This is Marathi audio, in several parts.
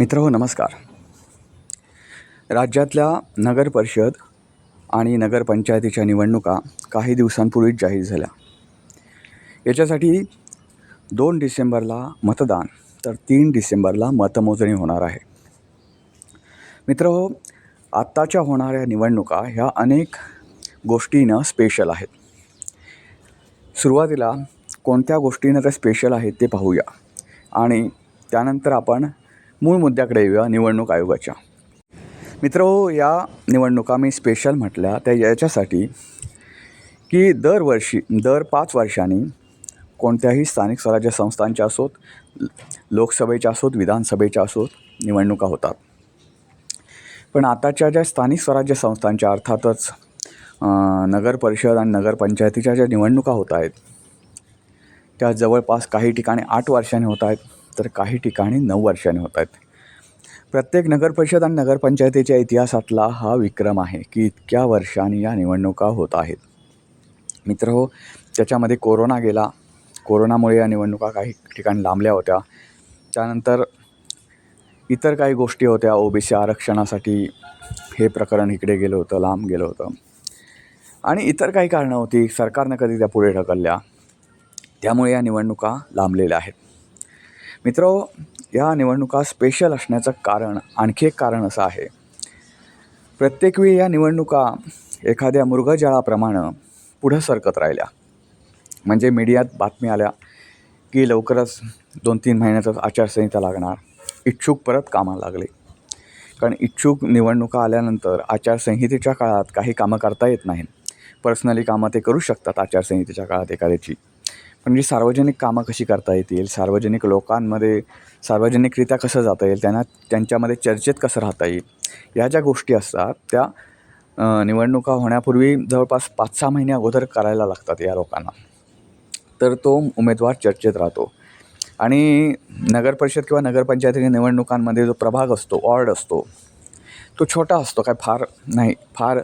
मित्र हो नमस्कार. राज्यातल्या नगर परिषद आणि नगरपंचायतीच्या निवडणुका काही दिवसांपूर्वीच जाहीर झाल्या. याच्यासाठी दोन डिसेंबरला मतदान तर तीन डिसेंबरला मतमोजणी होणार आहे. मित्र हो आत्ताच्या होणाऱ्या निवडणुका ह्या अनेक गोष्टीनं स्पेशल आहेत. सुरुवातीला कोणत्या गोष्टीनं त्या स्पेशल आहेत ते पाहूया आणि त्यानंतर आपण मूळ मुद्द्याकडे येऊया निवडणूक आयोगाच्या. मित्र या निवडणुका मी स्पेशल म्हटल्या त्या याच्यासाठी की दरवर्षी दर पाच वर्षांनी कोणत्याही स्थानिक स्वराज्य संस्थांच्या असोत लोकसभेच्या असोत विधानसभेच्या असोत निवडणुका होतात. पण आताच्या ज्या स्थानिक स्वराज्य संस्थांच्या अर्थातच नगरपरिषद नगर परिषद आणि नगरपंचायतीच्या ज्या निवडणुका होत आहेत त्या जवळपास काही ठिकाणी आठ वर्षांनी होत आहेत. तर काही ठिकाणी नऊ वर्षाने होत आहेत. प्रत्येक नगरपरिषद आणि नगरपंचायतीच्या इतिहासातला हा विक्रम आहे की इतक्या वर्षांनी या निवडणुका होत आहेत. मित्र हो त्याच्यामध्ये कोरोना गेला कोरोनामुळे या निवडणुका काही ठिकाणी लांबल्या होत्या. त्यानंतर इतर काही गोष्टी होत्या ओ बी सी आरक्षणासाठी हे प्रकरण इकडे गेलं होतं लांब गेलं होतं. आणि इतर काही कारणं होती सरकारनं कधी त्या पुढे ढकलल्या. त्यामुळे या निवडणुका लांबलेल्या आहेत. मित्र या निवडणुका स्पेशल असण्याचं कारण आणखी एक कारण असं आहे. प्रत्येक वेळी या निवडणुका एखाद्या मृगजळाप्रमाणे पुढं सरकत राहिल्या. म्हणजे मीडियात बातमी आल्या की लवकरच दोन तीन महिन्यातच आचारसंहिता लागणार इच्छुक परत कामाला लागले. कारण इच्छुक निवडणुका आल्यानंतर आचारसंहितेच्या काळात काही कामं करता येत नाहीत. पर्सनली कामं ते करू शकतात आचारसंहितेच्या काळात एखाद्याची. पण जी सार्वजनिक कामं कशी करता येतील? सार्वजनिक लोकांमध्ये सार्वजनिकरित्या कसं जाता येईल? त्यांना त्यांच्यामध्ये चर्चेत कसं राहता येईल? ह्या ज्या गोष्टी असतात त्या निवडणुका होण्यापूर्वी जवळपास पाच सहा महिने अगोदर करायला लागतात या लोकांना. तर तो उमेदवार चर्चेत राहतो. आणि नगरपरिषद किंवा नगरपंचायतीच्या निवडणुकांमध्ये जो प्रभाग असतो वॉर्ड असतो तो छोटा असतो काय फार नाही फार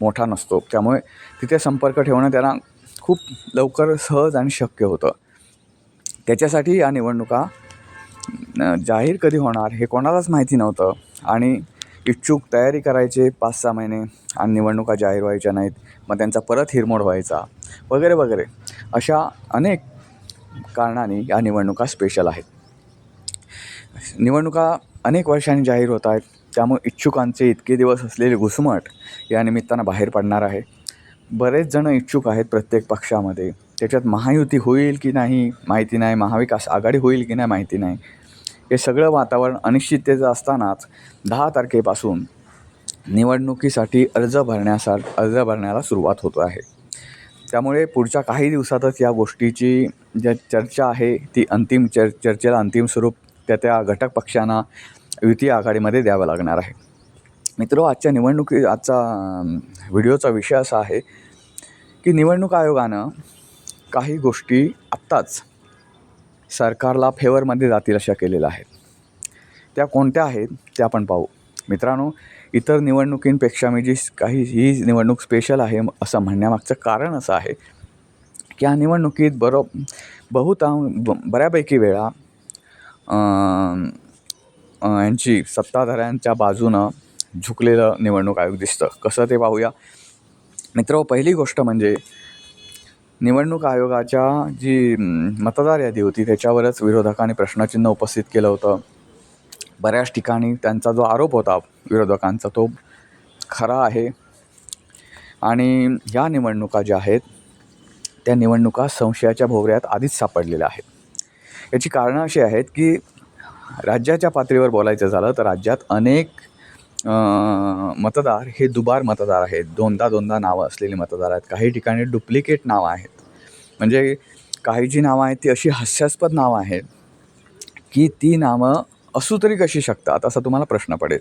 मोठा नसतो. त्यामुळे तिथे संपर्क ठेवणं त्यांना खूप लवकर सहज आणि शक्य होतं. त्याच्यासाठी या निवडणुका जाहीर कधी होणार हे कोणालाच माहिती नव्हतं आणि इच्छुक तयारी करायचे पाच सहा महिने आणि निवडणुका जाहीर व्हायच्या नाहीत मग त्यांचा परत हिरमोड व्हायचा वगैरे वगैरे. अशा अनेक कारणाने या निवडणुका स्पेशल आहेत. निवडणुका अनेक वर्षांनी जाहीर होत आहेत त्यामुळे इच्छुकांचे इतके दिवस असलेले घुसमट या निमित्तानं बाहेर पडणार आहे. बरेच जण इच्छुक आहेत प्रत्येक पक्षामध्ये. त्याच्यात महायुती होईल की नाही माहिती नाही महाविकास आघाडी होईल की नाही माहिती नाही. हे सगळं वातावरण अनिश्चिततेचं असतानाच दहा तारखेपासून निवडणुकीसाठी अर्ज भरण्यासा अर्ज भरण्याला सुरुवात होत आहे. त्यामुळे पुढच्या काही दिवसातच या गोष्टीची ज्या चर्चा आहे ती अंतिम चर चर्चेला अंतिम स्वरूप त्या त्या घटक पक्षांना युती आघाडीमध्ये द्यावं लागणार आहे. मित्र आजच्या निवडणुकी आजचा व्हिडिओचा विषय असा आहे की निवडणूक आयोगानं काही गोष्टी आत्ताच सरकारला फेवरमध्ये जातील अशा केलेल्या आहेत. त्या कोणत्या आहेत ते आपण पाहू. मित्रांनो इतर निवडणुकींपेक्षा मी जी काही ही निवडणूक स्पेशल आहे असं म्हणण्यामागचं कारण असं आहे की या निवडणुकीत बरो बहुता ब बऱ्यापैकी वेळा यांची सत्ताधाऱ्यांच्या बाजूनं झुकलेलं निवडणूक आयोग दिसतं. कसं ते पाहूया? मित्र पहिली गोष्ट म्हणजे निवडणूक आयोगाच्या जी मतदार यादी होती त्याच्यावरच विरोधकांनी प्रश्नचिन्ह उपस्थित केलं होतं. बऱ्याच ठिकाणी त्यांचा जो आरोप होता विरोधकांचा तो खरा आहे. आणि ह्या निवडणुका ज्या आहेत त्या निवडणुका संशयाच्या भोवऱ्यात आधीच सापडलेल्या आहेत. याची कारणं अशी आहेत की राज्याच्या पातळीवर बोलायचं झालं तर राज्यात अनेक मतदार हे दुबार मतदार आहेत. दोनदा दोनदा नावं असलेले मतदार आहेत. काही ठिकाणी डुप्लिकेट नावं आहेत. म्हणजे काही जी नावं आहेत ती अशी हास्यास्पद नावं आहेत की ती नावं असू तरी कशी शकतात असा तुम्हाला प्रश्न पडेल.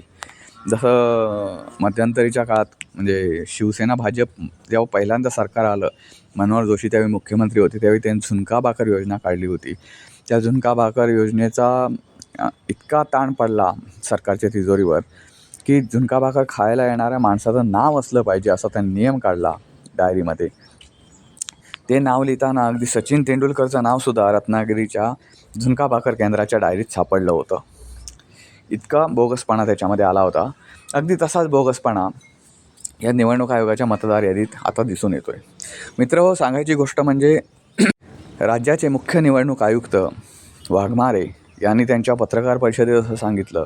जसं मध्यंतरीच्या काळात म्हणजे शिवसेना भाजप जेव्हा पहिल्यांदा सरकार आलं मनोहर जोशी त्यावेळी मुख्यमंत्री होते त्यावेळी त्यांनी झुणका भाकर योजना काढली होती. त्या झुणका भाकर योजनेचा इतका ताण पडला सरकारच्या तिजोरीवर की झुणका भाकर खायला येणाऱ्या माणसाचं नाव असलं पाहिजे असा त्यांनी नियम काढला डायरीमध्ये. ते नाव लिहिताना अगदी सचिन तेंडुलकरचं नावसुद्धा रत्नागिरीच्या झुणका भाकर केंद्राच्या डायरीत सापडलं होतं. इतका बोगसपणा त्याच्यामध्ये आला होता. अगदी तसाच बोगसपणा या निवडणूक आयोगाच्या मतदार यादीत आता दिसून येतो आहे मित्र हो सांगायची गोष्ट म्हणजे राज्याचे मुख्य निवडणूक आयुक्त वाघमारे यांनी त्यांच्या पत्रकार परिषदेत असं सांगितलं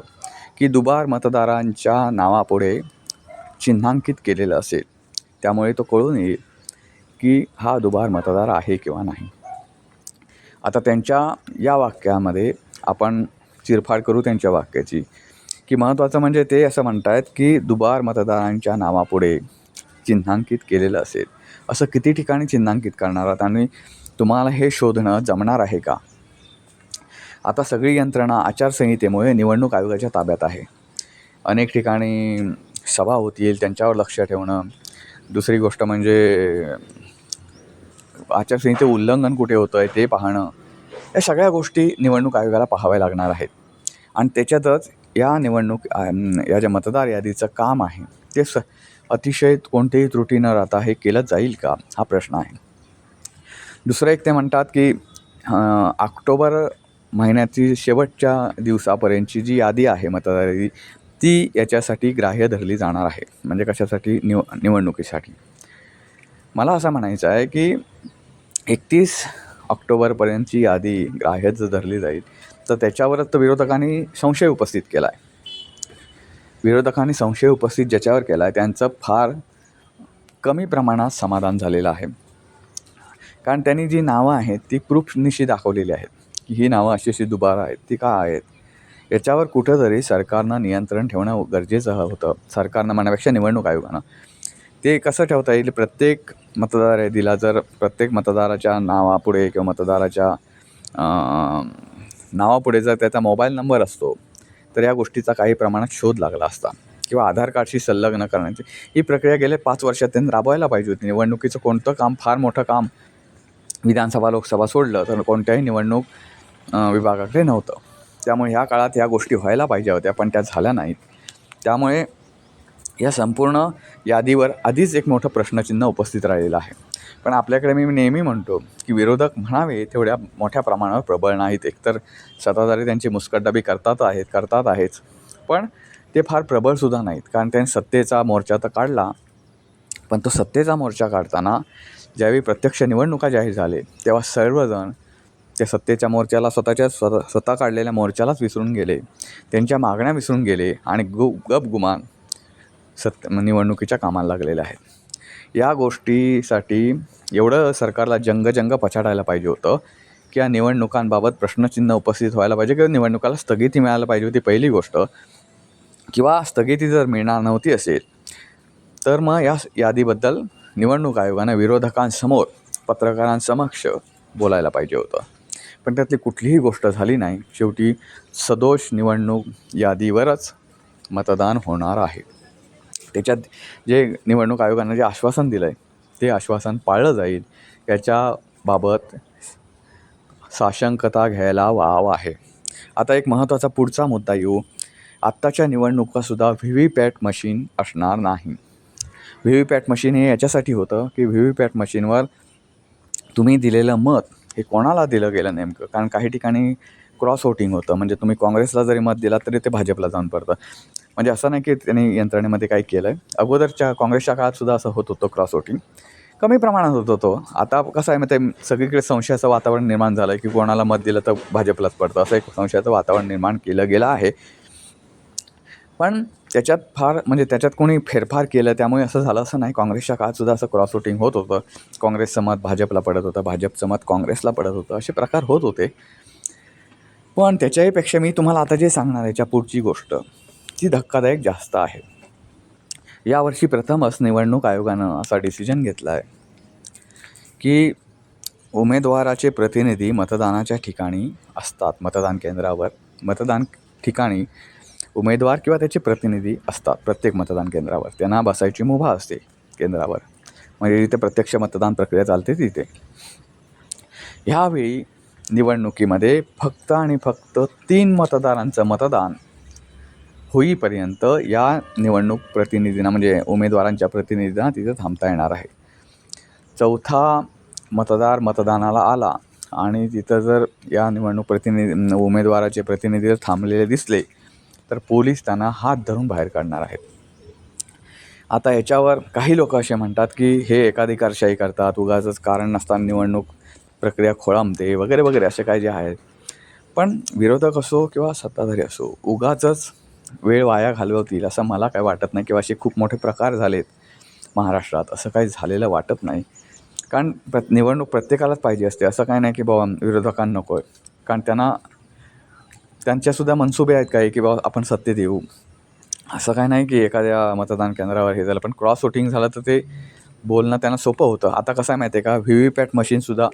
की दुबार मतदारांच्या नावापुढे चिन्हांकित केलेलं असेल. त्यामुळे तो कळून येईल की हा दुबार मतदार आहे किंवा नाही. आता त्यांच्या या वाक्यामध्ये आपण चिरफाड करू त्यांच्या वाक्याची. की महत्त्वाचं म्हणजे ते असं म्हणत आहेत की दुबार मतदारांच्या नावापुढे चिन्हांकित केलेलं असेल. असं किती ठिकाणी चिन्हांकित करणार आहात? आणि तुम्हाला हे शोधणं जमणार आहे का? आता सगळी यंत्रणा आचारसंहितेमुळे निवडणूक आयोगाच्या ताब्यात आहे. अनेक ठिकाणी सभा होतील त्यांच्यावर लक्ष ठेवणं. दुसरी गोष्ट म्हणजे आचारसंहिते उल्लंघन कुठे होतं आहे ते पाहणं. या सगळ्या गोष्टी निवडणूक आयोगाला पाहाव्या लागणार आहेत. आणि त्याच्यातच या निवडणूक या ज्या मतदार यादीचं काम आहे ते स अतिशय कोणतेही त्रुटी न राहता हे केलं जाईल का? हा प्रश्न आहे. दुसरं एक ते म्हणतात की ऑक्टोबर महिन्याची शेवटच्या दिवसापर्यंतची जी यादी आहे मतदार यादी ती याच्यासाठी ग्राह्य धरली जाणार आहे. म्हणजे कशासाठी? निव निवडणुकीसाठी. मला असं म्हणायचं आहे की एकतीस ऑक्टोबरपर्यंतची यादी ग्राह्य जर धरली जाईल तर त्याच्यावरच तर विरोधकांनी संशय उपस्थित केला आहे विरोधकांनी संशय उपस्थित ज्याच्यावर केला आहे त्यांचं फार कमी प्रमाणात समाधान झालेलं आहे. कारण त्यांनी जी नावं आहेत ती प्रूफनिशी दाखवलेली आहेत. की ही नावं अशी अशी दुबार आहेत ती का आहेत? याच्यावर कुठंतरी सरकारनं नियंत्रण ठेवणं गरजेचं होतं. सरकारनं म्हणण्यापेक्षा निवडणूक आयोगानं. ते कसं ठेवता येईल? प्रत्येक मतदार यादीला जर प्रत्येक मतदाराच्या नावापुढे किंवा मतदाराच्या नावापुढे जर त्याचा मोबाईल नंबर असतो तर या गोष्टीचा काही प्रमाणात शोध लागला असता. किंवा आधार कार्डशी संलग्न करण्याची ही प्रक्रिया गेल्या पाच वर्षात त्यांनी राबवायला पाहिजे होती. निवडणुकीचं कोणतं काम? फार मोठं काम विधानसभा लोकसभा सोडलं तर कोणत्याही निवडणूक विभागाकडे नव्हतं. त्यामुळे ह्या काळात ह्या गोष्टी व्हायला पाहिजे होत्या पण त्या झाल्या नाहीत. त्यामुळे या संपूर्ण यादीवर आधीच एक मोठं प्रश्नचिन्ह उपस्थित राहिलेलं आहे. पण आपल्याकडे मी नेहमी म्हणतो की विरोधक म्हणावे तेवढ्या मोठ्या प्रमाणावर प्रबळ नाहीत. एकतर सत्ताधारी त्यांची मुस्कटदाबी करतात आहेत करतात आहेच पण ते फार प्रबळसुद्धा नाहीत. कारण त्यांनी सत्तेचा मोर्चा तर काढला. पण तो सत्तेचा मोर्चा काढताना ज्यावेळी प्रत्यक्ष निवडणुका जाहीर झाले तेव्हा सर्वजण त्या सत्तेच्या मोर्चाला स्वतःच्या स्वतः स्वतः काढलेल्या मोर्चालाच विसरून गेले. त्यांच्या मागण्या विसरून गेले आणि गु गपगुमान सत्य निवडणुकीच्या कामाला लागलेल्या आहेत. या गोष्टीसाठी एवढं सरकारला जंगजंग पछाडायला पाहिजे होतं की या निवडणुकांबाबत प्रश्नचिन्ह उपस्थित व्हायला पाहिजे किंवा निवडणुकाला स्थगिती मिळायला पाहिजे होती पहिली गोष्ट. किंवा स्थगिती जर मिळणार नव्हती असेल तर मग या यादीबद्दल निवडणूक आयोगानं विरोधकांसमोर पत्रकारांसमक्ष बोलायला पाहिजे होतं. पण त्यातली कुठलीही गोष्ट झाली नाही. शेवटी सदोष निवडणूक यादीवरच मतदान होणार आहे. त्याच्यात जे निवडणूक आयोगानं जे आश्वासन दिलं आहे ते आश्वासन पाळलं जाईल. याच्याबाबत साशंकता घ्यायला वाव आहे. आता एक महत्त्वाचा पुढचा मुद्दा येऊ. आत्ताच्या निवडणुकासुद्धा व्ही व्ही पॅट मशीन असणार नाही. व्ही व्ही पॅट मशीन हे याच्यासाठी होतं की व्ही व्ही पॅट मशीनवर तुम्ही दिलेलं मत हे कोणाला दिलं गेलं नेमकं? कारण काही ठिकाणी क्रॉस वोटिंग होतं. म्हणजे तुम्ही काँग्रेसला जरी मत दिला तरी ते भाजपला जाऊन पडतं. म्हणजे असं नाही की त्यांनी यंत्रणेमध्ये काही केलं आहे अगोदरच्या काँग्रेसच्या काळातसुद्धा असं होत होतं क्रॉस वोटिंग. कमी प्रमाणात होत होतो. आता कसं आहे मग ते सगळीकडे संशयाचं वातावरण निर्माण झालं आहे की कोणाला मत दिलं तर भाजपलाच पडतं. असं एक संशयाचं वातावरण निर्माण केलं गेलं आहे. पण त्याच्यात फार म्हणजे त्याच्यात कोणी फेरफार केलं त्यामुळे असं झालं असं नाही. काँग्रेसच्या काळातसुद्धा असं क्रॉस वोटिंग होत होतं. काँग्रेसचं मत भाजपला पडत होतं भाजपचं मत काँग्रेसला पडत होतं असे प्रकार होत होते. पण त्याच्याहीपेक्षा मी तुम्हाला आता जे सांगणार आहे याच्या पुढची गोष्ट ती धक्कादायक जास्त आहे. यावर्षी प्रथमच निवडणूक आयोगानं असा डिसिजन घेतला आहे की उमेदवाराचे प्रतिनिधी मतदानाच्या ठिकाणी असतात मतदान केंद्रावर. मतदान ठिकाणी उमेदवार किंवा त्याचे प्रतिनिधी असतात प्रत्येक मतदान केंद्रावर. त्यांना बसायची मुभा असते केंद्रावर. म्हणजे जिथे प्रत्यक्ष मतदान प्रक्रिया चालते तिथे. ह्यावेळी निवडणुकीमध्ये फक्त आणि फक्त तीन मतदारांचं मतदान होईपर्यंत या निवडणूक प्रतिनिधींना म्हणजे उमेदवारांच्या प्रतिनिधींना तिथं थांबता येणार आहे. चौथा मतदार मतदानाला आला आणि तिथं जर या निवडणूक प्रतिनिधी उमेदवाराचे प्रतिनिधी जर थांबलेले दिसले तर पोलीस त्यांना हात धरून बाहेर काढणार आहेत. आता याच्यावर काही लोक असे म्हणतात की हे एकाधिकारशाही करतात उगाचंच कारण नसताना निवडणूक प्रक्रिया खोळांबते वगैरे वगैरे असे काही जे आहेत. पण विरोधक असो किंवा सत्ताधारी असो उगाचच वेळ वाया घालवतील असं मला काय वाटत नाही किंवा असे खूप मोठे प्रकार झालेत महाराष्ट्रात. असं काही झालेलं वाटत नाही. कारण प्र निवडणूक प्रत्येकालाच पाहिजे असते. असं काही नाही की बाबा विरोधकांना नको आहे कारण त्यांना त्यांच्यासुद्धा मनसुबे आहेत काही की बाबा आपण सत्तेत येऊ असं काय नाही की एखाद्या मतदान केंद्रावर हे झालं पण क्रॉस वोटिंग झालं तर ते बोलणं त्यांना सोपं होतं. आता कसं आहे माहिती आहे का? व्ही व्ही पॅट मशीनसुद्धा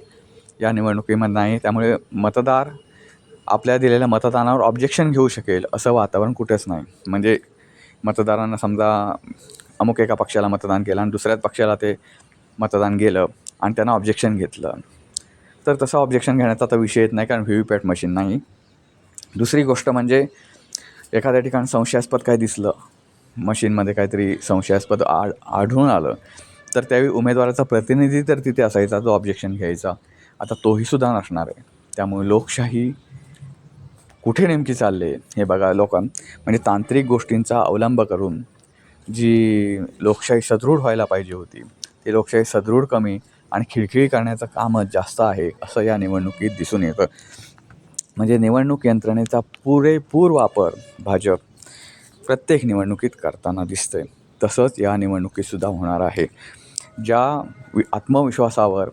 या निवडणुकीमध्ये नाही. त्यामुळे मतदार आपल्या दिलेल्या मतदानावर ऑब्जेक्शन घेऊ शकेल असं वातावरण कुठेच नाही. म्हणजे मतदारांना समजा अमुक एका पक्षाला मतदान केलं आणि दुसऱ्याच पक्षाला ते मतदान गेलं आणि त्यांना ऑब्जेक्शन घेतलं. तर तसं ऑब्जेक्शन घेण्याचा आता विषय येत नाही कारण व्ही व्ही पॅट मशीन नाही. दुसरी गोष्ट म्हणजे एखाद्या ठिकाणी संशयास्पद काय दिसलं मशीनमध्ये काहीतरी संशयास्पद आढ आढळून आलं तर त्यावेळी उमेदवाराचा प्रतिनिधी तर तिथे असायचा जो ऑब्जेक्शन घ्यायचा. आता तोही सुद्धा नसणार आहे. त्यामुळे लोकशाही कुठे नेमकी चालले हे बघा लोकां म्हणजे तांत्रिक गोष्टींचा अवलंब करून जी लोकशाही सदृढ व्हायला पाहिजे होती ती लोकशाही सदृढ कमी आणि खिळखिळी करण्याचं कामच जास्त आहे असं या निवडणुकीत दिसून येतं. म्हणजे निवडणूक यंत्रणेचा पुरेपूर वापर भाजप प्रत्येक निवडणुकीत करताना दिसतंय. तसंच या निवडणुकीतसुद्धा होणार आहे. ज्या वि आत्मविश्वासावर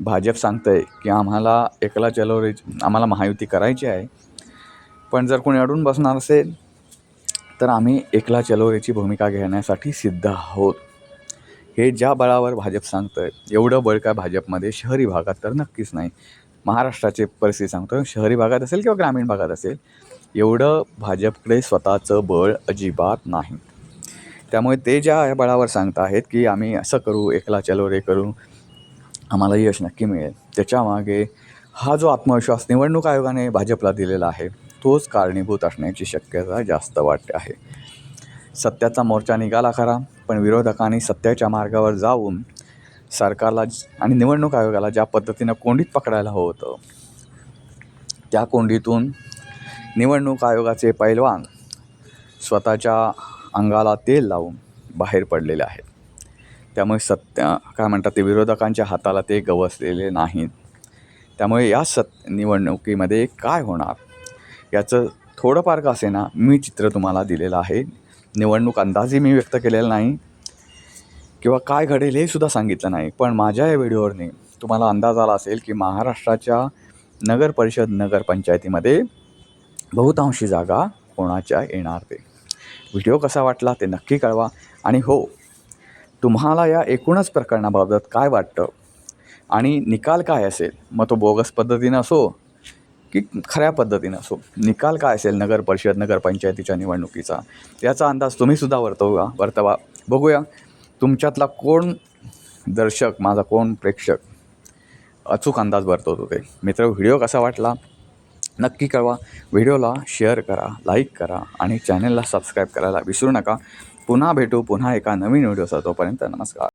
भाजप सांगतं आहे की आम्हाला एकला चलोरे आम्हाला महायुती करायची आहे पण जर कोणी अडून बसणार असेल तर आम्ही एकला चलोरेची भूमिका घेण्यासाठी सिद्ध आहोत. हे ज्या बळावर भाजप सांगतं आहे एवढं बळ काय भाजपमध्ये शहरी भागात तर नक्कीच नाही. महाराष्ट्राची परिस्थिती सांगतो. शहरी भागात असेल किंवा ग्रामीण भागात असेल एवढं भाजपकडे स्वतःचं बळ अजिबात नाही. त्यामुळे ते ज्या या बळावर सांगत आहेत की आम्ही असं करू एकला चलो रे करू आम्हाला यश नक्की मिळेल. त्याच्यामागे हा जो आत्मविश्वास निवडणूक आयोगाने भाजपला दिलेला आहे तोच कारणीभूत असण्याची शक्यता जास्त वाटते आहे. सत्याचा मोर्चा निघाला खरा पण विरोधकांनी सत्याच्या मार्गावर जाऊन सरकारला आणि निवडणूक आयोगाला ज्या पद्धतीनं कोंडीत पकडायला हवं होतं त्या कोंडीतून निवडणूक आयोगाचे पैलवान स्वतःच्या अंगाला तेल लावून बाहेर पडलेले आहेत. त्यामुळे सत्य काय म्हणतात ते विरोधकांच्या हाताला ते गवसलेले नाहीत. त्यामुळे या सत निवडणुकीमध्ये काय होणार? याचं थोडंफार का असेना मी चित्र तुम्हाला दिलेलं आहे. निवडणूक अंदाजे मी व्यक्त केलेला नाही. किंवा काय घडेल हे सुद्धा सांगितलं नाही. पण माझ्या या व्हिडिओवरने तुम्हाला अंदाज आला असेल की महाराष्ट्राच्या नगर परिषद नगरपंचायतीमध्ये बहुतांशी जागा कोणाच्या येणार ते. व्हिडिओ कसा वाटला ते नक्की कळवा. आणि हो तुम्हाला या एकूणच प्रकरणाबाबत काय वाटतं? आणि निकाल काय असेल? मग तो बोगस पद्धतीनं असो की खऱ्या पद्धतीनं असो. निकाल काय असेल नगर परिषद नगरपंचायतीच्या निवडणुकीचा? याचा अंदाज तुम्हीसुद्धा वर्तवा वर्तवा. बघूया. तुमच्यातला कोण दर्शक माझा कोण प्रेक्षक अचूक अंदाज भरतो वर्तवतो ते. मित्र व्हिडिओ कसा वाटला? नक्की कळवा. व्हिडिओला शेअर करा लाईक करा आणि चॅनलला सबस्क्राईब करायला विसरू नका. पुन्हा भेटू पुन्हा एका नवीन व्हिडिओचा तोपर्यंत नमस्कार.